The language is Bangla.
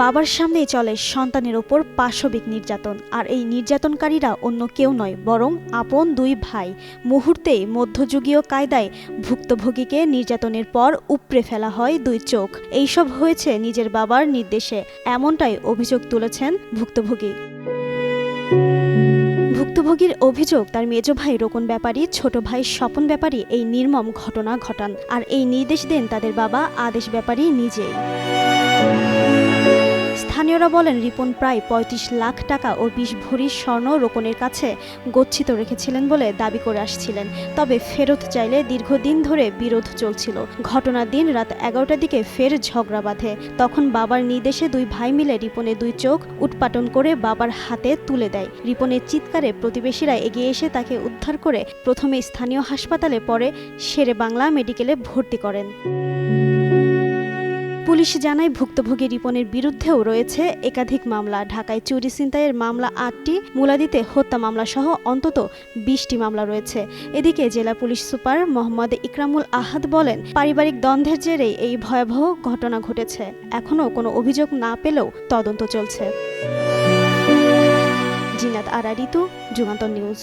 বাবার সামনেই চলে সন্তানের ওপর পাশবিক নির্যাতন। আর এই নির্যাতনকারীরা অন্য কেউ নয়, বরং আপন দুই ভাই। মুহূর্তেই মধ্যযুগীয় কায়দায় ভুক্তভোগীকে নির্যাতনের পর উপড়ে ফেলা হয় দুই চোখ। এইসব হয়েছে নিজের বাবার নির্দেশে, এমনটাই অভিযোগ তুলেছেন ভুক্তভোগী। ভুক্তভোগীর অভিযোগ, তার মেজ ভাই রোকন ব্যাপারী, ছোট ভাই স্বপন ব্যাপারী এই নির্মম ঘটনা ঘটান। আর এই নির্দেশ দেন তাদের বাবা, আদেশ ব্যাপারী নিজেই। স্থানীয়রা বলেন, রিপন প্রায় ৩৫ লাখ টাকা ও বিশ ভরি স্বর্ণ রোকনের কাছে গচ্ছিত রেখেছিলেন বলে দাবি করে আসছিলেন। তবে ফেরত চাইলে দীর্ঘদিন ধরে বিরোধ চলছিল। ঘটনার দিন রাত এগারোটার দিকে ফের ঝগড়া বাঁধে। তখন বাবার নির্দেশে দুই ভাই মিলে রিপনের দুই চোখ উৎপাটন করে বাবার হাতে তুলে দেয়। রিপনের চিৎকারে প্রতিবেশীরা এগিয়ে এসে তাকে উদ্ধার করে প্রথমে স্থানীয় হাসপাতালে পরে শেরে বাংলা মেডিকেলে ভর্তি করেন। পুলিশ জানায় ভুক্তভোগী রিপনের বিরুদ্ধেও রয়েছে একাধিক মামলা। ঢাকায় চুরি ছিনতাইয়ের মামলা আটটি, মুলাদিতে হত্যা মামলা সহ অন্তত বিশটি মামলা রয়েছে। এদিকে জেলা পুলিশ সুপার মোহাম্মদ ইকরামুল আহাদ বলেন, পারিবারিক দ্বন্দ্বের জেরেই এই ভয়াবহ ঘটনা ঘটেছে। এখনও কোনো অভিযোগ না পেলেও তদন্ত চলছে। জিনাত আরা ঋতু যুগান্তর নিউজ।